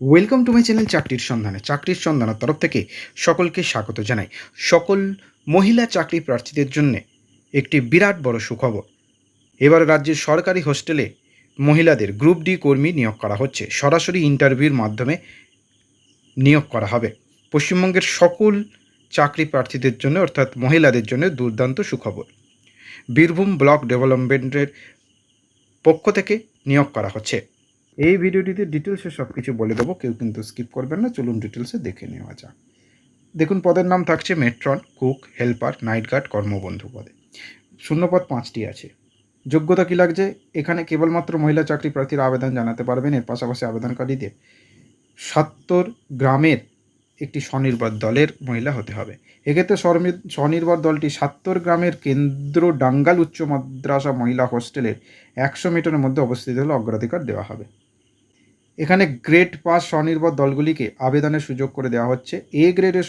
Welcome to my channel চাকরির সন্ধানে চাকরির সন্ধানের তরফ থেকে সকলকে স্বাগত জানাই। সকল মহিলা চাকরি প্রার্থীদের জন্য একটি বিরাট বড় সুখবর। এবার রাজ্যের সরকারি হোস্টেলে মহিলাদের গ্রুপ ডি কর্মী নিয়োগ করা হচ্ছে। সরাসরি ইন্টারভিউর মাধ্যমে নিয়োগ করা হবে। পশ্চিমবঙ্গের সকল চাকরি প্রার্থীদের জন্য, অর্থাৎ মহিলাদের জন্য দুর্দান্ত সুখবর। বীরভূম ব্লক ডেভেলপমেন্টের পক্ষ থেকে নিয়োগ করা হচ্ছে। এই ভিডিওটিতে ডিটেলসে সব কিছু বলে দেবো, কেউ কিন্তু স্কিপ করবেন না, চলুন ডিটেলসে দেখে নেওয়া যাক। দেখুন, পদের নাম থাকছে matron cook helper night guard কর্মবন্ধু পদে। শূন্যপদ পাঁচটি আছে। যোগ্যতা কী লাগছে? এখানে কেবলমাত্র মহিলা চাকরি প্রার্থীরা আবেদন জানাতে পারবেন, এর পাশাপাশি আবেদনকারীদের সত্তর গ্রামের একটি স্বনির্ভর দলের মহিলা হতে হবে। এক্ষেত্রে স্বনির্ভর দলটি সাত্তর গ্রামের কেন্দ্র ডাঙ্গাল উচ্চ মাদ্রাসা মহিলা হোস্টেলের একশো মিটারের মধ্যে অবস্থিত হলে অগ্রাধিকার দেওয়া হবে। এখানে গ্রেড পাস স্বনির্ভর দলগুলিকে আবেদনের সুযোগ করে দেওয়া হচ্ছে। এ গ্রেডের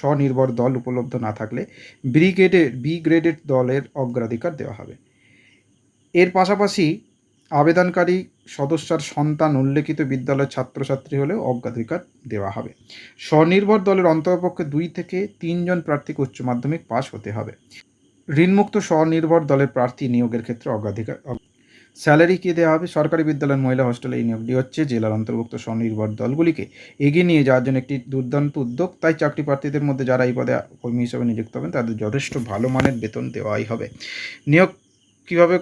স্বনির্ভর দল উপলব্ধ না থাকলে বি গ্রেডের বি গ্রেডের দলের অগ্রাধিকার দেওয়া হবে। এর পাশাপাশি আবেদনকারী সদস্যর সন্তান উল্লেখিত বিদ্যালয়ের ছাত্রছাত্রী হলেও অগ্রাধিকার দেওয়া হবে। স্বনির্ভর দলের অন্ততপক্ষে দুই থেকে তিনজন প্রার্থীকে উচ্চ মাধ্যমিক পাশ হতে হবে। ঋণমুক্ত স্বনির্ভর দলের প্রার্থী নিয়োগের ক্ষেত্রে অগ্রাধিকার স্যালারি কী দেওয়া হবে? সরকারি বিদ্যালয়ের মহিলা হোস্টেলে এই নিয়োগটি হচ্ছে। জেলার অন্তর্ভুক্ত স্বনির্ভর দলগুলিকে এগিয়ে নিয়ে যাওয়ার জন্য একটি দুর্দান্ত উদ্যোগ। তাই চাকরি প্রার্থীদের মধ্যে যারা এই পদে কর্মী হিসেবে নিযুক্ত হবেন, তাদের যথেষ্ট ভালো মানের বেতন দেওয়াই হবে। নিয়োগ কীভাবে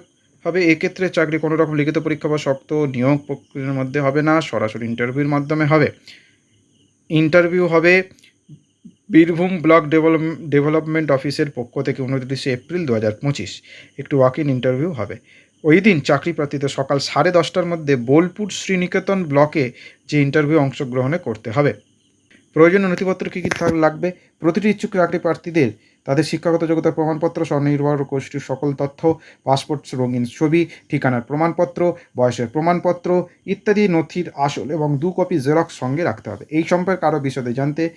হবে? এক্ষেত্রে চাকরি কোনো রকম লিখিত পরীক্ষা বা শক্ত নিয়োগ প্রক্রিয়ার মধ্যে হবে না, সরাসরি ইন্টারভিউর মাধ্যমে হবে। ইন্টারভিউ হবে বীরভূম ব্লক ডেভেলপ, ডেভেলপমেন্ট অফিসের পক্ষ থেকে উনত্রিশে এপ্রিল দু হাজার পঁচিশ। একটু ওয়াক ইন ইন্টারভিউ হবে। ওই দিন চাকরি প্রার্থীদের সকাল সাড়ে দশটার মধ্যে বোলপুর শ্রীনিকেতন ব্লকে যে ইন্টারভিউ অংশগ্রহণে করতে হবে। প্রয়োজনীয় নথিপত্র কী কী লাগবে? প্রতিটি ইচ্ছুক চাকরি প্রার্থীদের তাদের শিক্ষাগত যোগ্যতার প্রমাণপত্র, স্বনির্ভর গোষ্ঠীর সকল তথ্য, পাসপোর্ট রঙিন ছবি, ঠিকানার প্রমাণপত্র, বয়সের প্রমাণপত্র ইত্যাদি নথির আসল এবং দু কপি জেরক্স সঙ্গে রাখতে হবে। এই সম্পর্কে আরও বিশদে জানতে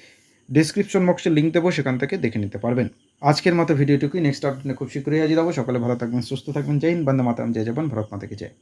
ডিসক্রিপশন বক্সে লিঙ্ক দেবো, সেখান থেকে দেখে নিতে পারবেন। আজকের মতো ভিডিওটুকুই। নেক্সট আপডেটে খুব শীঘ্রই হাজির হব। সকলে ভালো থাকবেন, সুস্থ থাকবেন। জয় হিন্দ, বন্দে মাতারাম, জয় জাপান ভারত মাতাকে জয়।